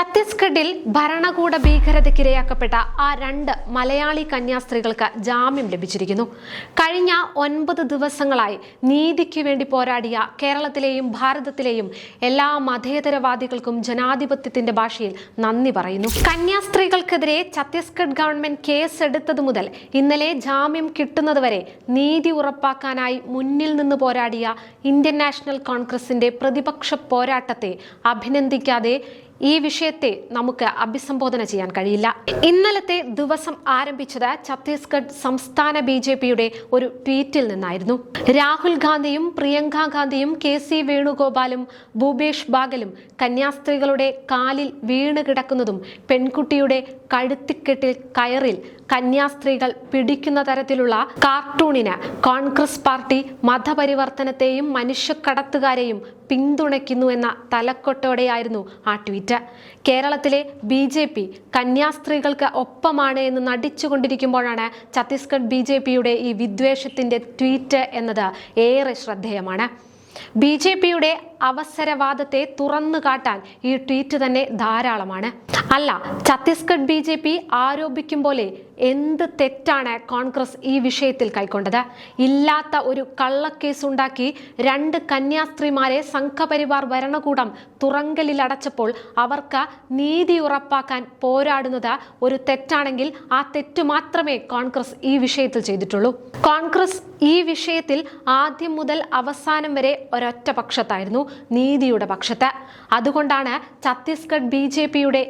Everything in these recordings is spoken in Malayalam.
ഛത്തീസ്ഗഡിൽ ഭരണകൂട ഭീകരതയ്ക്കിരയാക്കപ്പെട്ട ആ രണ്ട് മലയാളി കന്യാസ്ത്രീകൾക്ക് ജാമ്യം ലഭിച്ചിരിക്കുന്നു. കഴിഞ്ഞ ഒൻപത് ദിവസങ്ങളായി നീതിക്ക് വേണ്ടി പോരാടിയ കേരളത്തിലെയും ഭാരതത്തിലെയും എല്ലാ മതേതരവാദികൾക്കും ജനാധിപത്യത്തിന്റെ ഭാഷയിൽ നന്ദി പറയുന്നു. കന്യാസ്ത്രീകൾക്കെതിരെ ഛത്തീസ്ഗഡ് ഗവൺമെന്റ് കേസ് എടുത്തതു മുതൽ ഇന്നലെ ജാമ്യം കിട്ടുന്നതുവരെ നീതി ഉറപ്പാക്കാനായി മുന്നിൽ നിന്ന് പോരാടിയ ഇന്ത്യൻ നാഷണൽ കോൺഗ്രസിന്റെ പ്രതിപക്ഷ പോരാട്ടത്തെ അഭിനന്ദിക്കാതെ ഈ വിഷയത്തെ നമുക്ക് അഭിസംബോധന ചെയ്യാൻ കഴിയില്ല. ഇന്നലത്തെ ദിവസം ആരംഭിച്ചത് ഛത്തീസ്ഗഡ് സംസ്ഥാന ബി ജെ പിയുടെ ഒരു ട്വീറ്റിൽ നിന്നായിരുന്നു. രാഹുൽ ഗാന്ധിയും പ്രിയങ്ക ഗാന്ധിയും കെ സി വേണുഗോപാലും ഭൂപേഷ് ബാഗലും കന്യാസ്ത്രീകളുടെ കാലിൽ വീണ് കിടക്കുന്നതും പെൺകുട്ടിയുടെ കഴുത്തിക്കെട്ടിൽ കയറിൽ കന്യാസ്ത്രീകൾ പിടിക്കുന്ന തരത്തിലുള്ള കാർട്ടൂണിന് കോൺഗ്രസ് പാർട്ടി മതപരിവർത്തനത്തെയും മനുഷ്യക്കടത്തുകാരെയും പിന്തുണയ്ക്കുന്നു എന്ന തലക്കൊട്ടോടെയായിരുന്നു ആ ട്വീറ്റ്. കേരളത്തിലെ ബി ജെ പി കന്യാസ്ത്രീകൾക്ക് ഒപ്പമാണ് എന്ന് നടിച്ചുകൊണ്ടിരിക്കുമ്പോഴാണ് ഛത്തീസ്ഗഡ് ബി ജെ പിയുടെ ഈ വിദ്വേഷത്തിന്റെ ട്വീറ്റ് എന്നത് ഏറെ ശ്രദ്ധേയമാണ്. ബി ജെ പിയുടെ അവസരവാദത്തെ തുറന്നു കാട്ടാൻ ഈ ട്വീറ്റ് തന്നെ ധാരാളമാണ്. അല്ല ഛത്തീസ്ഗഡ് ബി ജെ പി ആരോപിക്കും പോലെ എന്ത് തെറ്റാണ് കോൺഗ്രസ് ഈ വിഷയത്തിൽ കൈക്കൊണ്ടത്? ഇല്ലാത്ത ഒരു കള്ളക്കേസ് ഉണ്ടാക്കി രണ്ട് കന്യാസ്ത്രീമാരെ സംഘപരിവാർ ഭരണകൂടം തുറങ്കലിൽ അടച്ചപ്പോൾ അവർക്ക് നീതി ഉറപ്പാക്കാൻ പോരാടുന്നത് ഒരു തെറ്റാണെങ്കിൽ ആ തെറ്റ് മാത്രമേ കോൺഗ്രസ് ഈ വിഷയത്തിൽ ചെയ്തിട്ടുള്ളൂ. കോൺഗ്രസ് ഈ വിഷയത്തിൽ ആദ്യം മുതൽ അവസാനം വരെ ഒരൊറ്റ പക്ഷത്തായിരുന്നു നീതിയുടെ പക്ഷത്ത്. അതുകൊണ്ടാണ് ഛത്തീസ്ഗഡ് ബി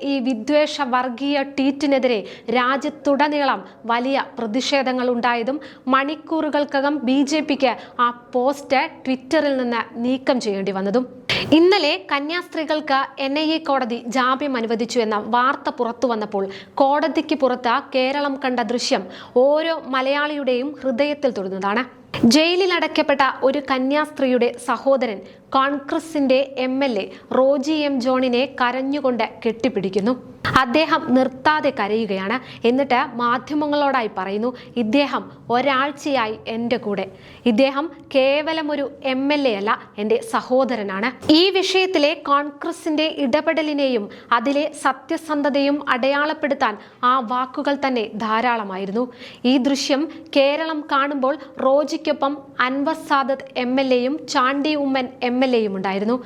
ഈ വിദ്വേഷ വർഗീയ ട്വീറ്റിനെതിരെ രാജ്യത്തുടനീളം വലിയ പ്രതിഷേധങ്ങൾ ഉണ്ടായതും മണിക്കൂറുകൾക്കകം ബി ജെ പിക്ക് ആ പോസ്റ്റ് ട്വിറ്ററിൽ നിന്ന് നീക്കം ചെയ്യേണ്ടി വന്നതും. ഇന്നലെ കന്യാസ്ത്രീകൾക്ക് എൻ ഐ എ കോടതി ജാമ്യം അനുവദിച്ചു എന്ന വാർത്ത പുറത്തു വന്നപ്പോൾ കോടതിക്ക് പുറത്ത് കേരളം കണ്ട ദൃശ്യം ഓരോ മലയാളിയുടെയും ഹൃദയത്തിൽ തൊടുന്നതാണ് ജയിലിൽ അടയ്ക്കപ്പെട്ട ഒരു കന്യാസ്ത്രീയുടെ സഹോദരൻ കോൺഗ്രസിന്റെ M L A Roji M ജോണിനെ കരഞ്ഞുകൊണ്ട് കെട്ടിപ്പിടിക്കുന്നു. അദ്ദേഹം നിർത്താതെ കരയുകയാണ്. എന്നിട്ട് മാധ്യമങ്ങളോടായി പറയുന്നു ഇദ്ദേഹം ഒരാഴ്ചയായി എന്റെ കൂടെ. ഇദ്ദേഹം കേവലം ഒരു എം എൽ എ അല്ല എന്റെ സഹോദരനാണ്. ഈ വിഷയത്തിലെ കോൺഗ്രസിന്റെ ഇടപെടലിനെയും അതിലെ സത്യസന്ധതയും അടയാളപ്പെടുത്താൻ ആ വാക്കുകൾ തന്നെ ധാരാളമായിരുന്നു. ഈ ദൃശ്യം കേരളം കാണുമ്പോൾ റോജിക്കൊപ്പം അൻവർ സാദത്ത് എം എൽ എയും ചാണ്ടി ഉമ്മൻ എം എൽ എയും ഉണ്ടായിരുന്നു.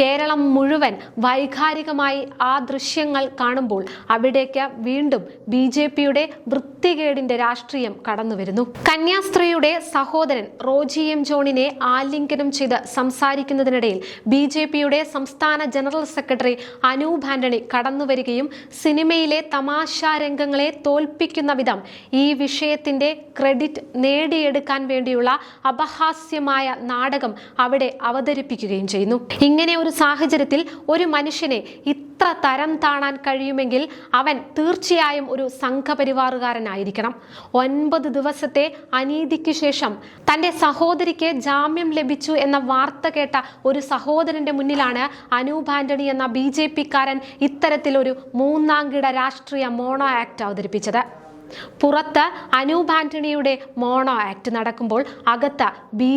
കേരളം മുഴുവൻ വൈകാരികമായി ആ ദൃശ്യങ്ങൾ കാണുമ്പോൾ അവിടേക്ക് വീണ്ടും ബി ജെ പിയുടെ വൃത്തികേടിന്റെ രാഷ്ട്രീയം കടന്നു വരുന്നു കന്യാസ്ത്രീയുടെ സഹോദരൻ റോജി എം ജോണിനെ ആലിംഗനം ചെയ്ത് സംസാരിക്കുന്നതിനിടയിൽ ബി ജെ പിയുടെ സംസ്ഥാന ജനറൽ സെക്രട്ടറി അനൂപ് ആന്റണി കടന്നു വരികയും സിനിമയിലെ തമാശാ രംഗങ്ങളെ തോൽപ്പിക്കുന്ന വിധം ഈ വിഷയത്തിന്റെ ക്രെഡിറ്റ് നേടിയെടുക്കാൻ വേണ്ടിയുള്ള അപഹാസ്യമായ നാടകം അവിടെ അവതരിപ്പിക്കുകയും ചെയ്യുന്നു. ഇങ്ങനെ ഒരു സാഹചര്യത്തിൽ ഒരു മനുഷ്യനെ ഇത്ര തരം താണാൻ കഴിയുമെങ്കിൽ അവൻ തീർച്ചയായും ഒരു സംഘപരിവാറുകാരനായിരിക്കണം. ഒൻപത് ദിവസത്തെ അനീതിക്ക് ശേഷം തന്റെ സഹോദരിക്ക് ജാമ്യം ലഭിച്ചു എന്ന വാർത്ത കേട്ട ഒരു സഹോദരന്റെ മുന്നിലാണ് അനൂപ് ആന്റണി എന്ന ബി ജെ പിക്കാരൻ ഇത്തരത്തിലൊരു മൂന്നാംകിട രാഷ്ട്രീയ മോണോ ആക്ട് അവതരിപ്പിച്ചത്. പുറത്ത് അനൂപ് ആന്റണിയുടെ മോണോ ആക്ട് നടക്കുമ്പോൾ അകത്ത് ബി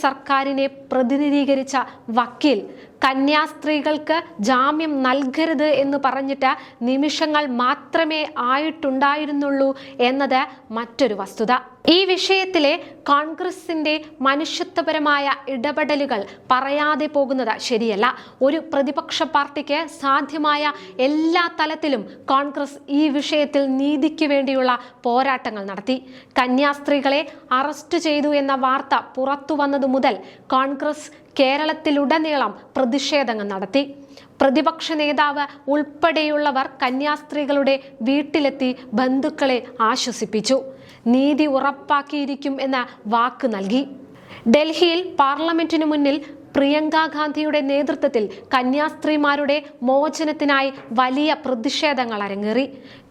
സർക്കാരിനെ പ്രതിനിധീകരിച്ച വക്കീൽ കന്യാസ്ത്രീകൾക്ക് ജാമ്യം നൽകരുത് എന്ന് പറഞ്ഞിട്ട് നിമിഷങ്ങൾ മാത്രമേ ആയിട്ടുണ്ടായിരുന്നുള്ളൂ എന്നത് മറ്റൊരു വസ്തുത. ഈ വിഷയത്തിലെ കോൺഗ്രസിന്റെ മനുഷ്യത്വപരമായ ഇടപെടലുകൾ പറയാതെ പോകുന്നത് ശരിയല്ല. ഒരു പ്രതിപക്ഷ പാർട്ടിക്ക് സാധ്യമായ എല്ലാ തലത്തിലും കോൺഗ്രസ് ഈ വിഷയത്തിൽ നീതിക്ക് വേണ്ടിയുള്ള പോരാട്ടങ്ങൾ നടത്തി. കന്യാസ്ത്രീകളെ അറസ്റ്റ് ചെയ്തു എന്ന വാർത്ത പുറത്തു വന്നതു മുതൽ കോൺഗ്രസ് കേരളത്തിലുടനീളം പ്രതിഷേധങ്ങൾ നടത്തി. പ്രതിപക്ഷ നേതാവ് ഉൾപ്പെടെയുള്ളവർ കന്യാസ്ത്രീകളുടെ വീട്ടിലെത്തി ബന്ധുക്കളെ ആശ്വസിപ്പിച്ചു. നീതി ഉറപ്പാക്കിയിരിക്കും എന്ന വാക്ക് നൽകി. ഡൽഹിയിൽ പാർലമെന്റിനു മുന്നിൽ പ്രിയങ്ക ഗാന്ധിയുടെ നേതൃത്വത്തിൽ കന്യാസ്ത്രീമാരുടെ മോചനത്തിനായി വലിയ പ്രതിഷേധങ്ങൾ അരങ്ങേറി.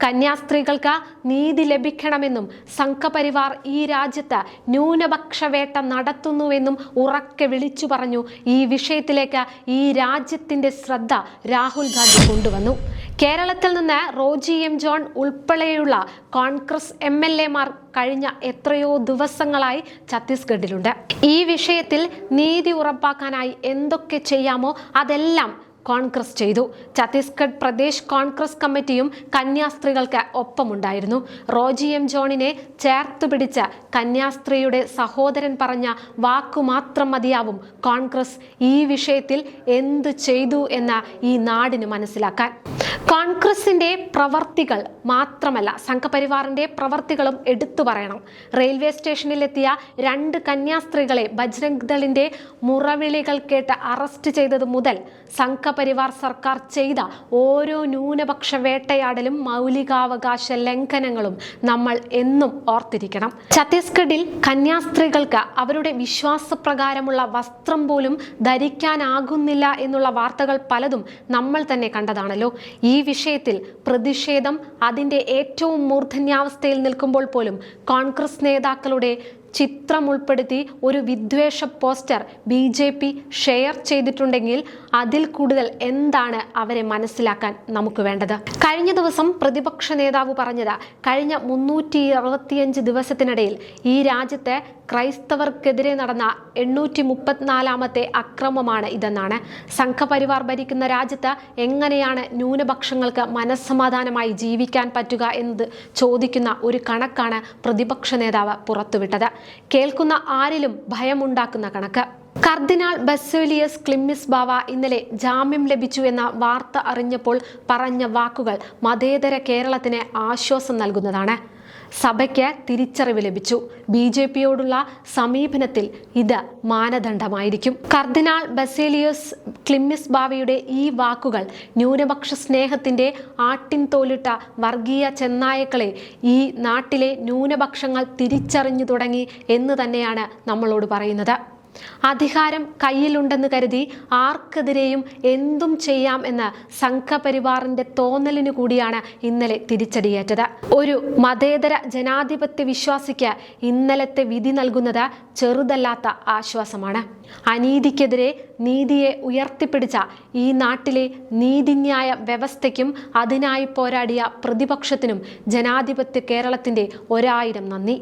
കന്യാസ്ത്രീകൾക്ക് നീതി ലഭിക്കണമെന്നും സംഘപരിവാർ ഈ രാജ്യത്ത് ന്യൂനപക്ഷ വേട്ട നടത്തുന്നുവെന്നും ഉറക്കെ വിളിച്ചു പറഞ്ഞു. ഈ വിഷയത്തിലേക്ക് ഈ രാജ്യത്തിന്റെ ശ്രദ്ധ രാഹുൽ ഗാന്ധി കൊണ്ടുവന്നു. കേരളത്തിൽ നിന്ന് റോജി എം ജോൺ ഉൾപ്പെടെയുള്ള കോൺഗ്രസ് എം എൽ എമാർ കഴിഞ്ഞ എത്രയോ ദിവസങ്ങളായി ഛത്തീസ്ഗഡിലുണ്ട്. ഈ വിഷയത്തിൽ നീതി ഉറപ്പാക്കാനായി എന്തൊക്കെ ചെയ്യാമോ അതെല്ലാം കോൺഗ്രസ് ചെയ്തു. ഛത്തീസ്ഗഡ് പ്രദേശ് കോൺഗ്രസ് കമ്മിറ്റിയും കന്യാസ്ത്രീകൾക്ക് ഒപ്പമുണ്ടായിരുന്നു. റോജി എം ജോണിനെ ചേർത്ത് പിടിച്ച കന്യാസ്ത്രീയുടെ സഹോദരൻ പറഞ്ഞ വാക്കുമാത്രം മതിയാവും കോൺഗ്രസ് ഈ വിഷയത്തിൽ എന്തു ചെയ്തു എന്ന ഈ നാടിന് മനസ്സിലാക്കാൻ. കോൺഗ്രസിന്റെ പ്രവർത്തികൾ മാത്രമല്ല സംഘപരിവാറിന്റെ പ്രവർത്തികളും എടുത്തു പറയണം. റെയിൽവേ സ്റ്റേഷനിലെത്തിയ രണ്ട് കന്യാസ്ത്രീകളെ ബജ്രംഗ് ദളിന്റെ മുറവിളികൾ കേട്ട് അറസ്റ്റ് ചെയ്തത് മുതൽ സംഘപരിവാർ സർക്കാർ ചെയ്ത ഓരോ ന്യൂനപക്ഷ വേട്ടയാടലും മൗലികാവകാശ ലംഘനങ്ങളും നമ്മൾ എന്നും ഓർത്തിരിക്കണം. ഛത്തീസ്ഗഡിൽ കന്യാസ്ത്രീകൾക്ക് അവരുടെ വിശ്വാസപ്രകാരമുള്ള വസ്ത്രം പോലും ധരിക്കാനാകുന്നില്ല എന്നുള്ള വാർത്തകൾ പലതും നമ്മൾ തന്നെ കണ്ടതാണല്ലോ. ഈ വിഷയത്തിൽ പ്രതിഷേധം അതിന്റെ ഏറ്റവും മൂർധന്യാവസ്ഥയിൽ നിൽക്കുമ്പോൾ പോലും കോൺഗ്രസ് നേതാക്കളുടെ ചിത്രം ഉൾപ്പെടുത്തി ഒരു വിദ്വേഷ poster B J P share ചെയ്തിട്ടുണ്ടെങ്കിൽ അതിൽ കൂടുതൽ എന്താണ് അവരെ മനസ്സിലാക്കാൻ നമുക്ക് വേണ്ടത്? കഴിഞ്ഞ ദിവസം പ്രതിപക്ഷ നേതാവ് പറഞ്ഞത് കഴിഞ്ഞ മുന്നൂറ്റി അറുപത്തിയഞ്ച് ദിവസത്തിനിടയിൽ ഈ രാജ്യത്തെ ക്രൈസ്തവർക്കെതിരെ നടന്ന എണ്ണൂറ്റി മുപ്പത്തിനാലാമത്തെ അക്രമമാണ് ഇതെന്നാണ്. സംഘപരിവാർ ഭരിക്കുന്ന രാജ്യത്ത് എങ്ങനെയാണ് ന്യൂനപക്ഷങ്ങൾക്ക് മനസ്സമാധാനമായി ജീവിക്കാൻ പറ്റുക എന്നത് ചോദിക്കുന്ന ഒരു കണക്കാണ് പ്രതിപക്ഷ നേതാവ് പുറത്തുവിട്ടത്. കേൾക്കുന്ന ആരിലും ഭയമുണ്ടാക്കുന്ന കണക്ക്. കർദിനാൾ ബസേലിയസ് ക്ലിമ്മിസ് ബാവ ഇന്നലെ ജാമ്യം ലഭിച്ചു എന്ന വാർത്ത അറിഞ്ഞപ്പോൾ പറഞ്ഞ വാക്കുകൾ മതേതര കേരളത്തിന് ആശ്വാസം നൽകുന്നതാണ്. സഭയ്ക്ക് തിരിച്ചറിവ് ലഭിച്ചു. ബി ജെ പിയോടുള്ള സമീപനത്തിൽ ഇത് മാനദണ്ഡമായിരിക്കും. കർദിനാൾ ബസേലിയസ് ക്ലിമ്മിസ് ബാവയുടെ ഈ വാക്കുകൾ ന്യൂനപക്ഷ സ്നേഹത്തിന്റെ ആട്ടിൻ തോലിട്ട വർഗീയ ചെന്നായക്കളെ ഈ നാട്ടിലെ ന്യൂനപക്ഷങ്ങൾ തിരിച്ചറിഞ്ഞു തുടങ്ങി എന്ന് തന്നെയാണ് നമ്മളോട് പറയുന്നത്. അധികാരം കയ്യിലുണ്ടെന്ന് കരുതി ആർക്കെതിരെയും എന്തും ചെയ്യാം എന്ന സംഘപരിവാറിന്റെ തോന്നലിനു കൂടിയാണ് ഇന്നലെ തിരിച്ചടിയേറ്റത്. ഒരു മതേതര ജനാധിപത്യ വിശ്വാസിക്ക് ഇന്നലത്തെ വിധി നൽകുന്നത് ചെറുതല്ലാത്ത ആശ്വാസമാണ്. അനീതിക്കെതിരെ നീതിയെ ഉയർത്തിപ്പിടിച്ച ഈ നാട്ടിലെ നീതിന്യായ വ്യവസ്ഥയ്ക്കും അതിനായി പോരാടിയ പ്രതിപക്ഷത്തിനും ജനാധിപത്യ കേരളത്തിന്റെ ഒരായിരം നന്ദി.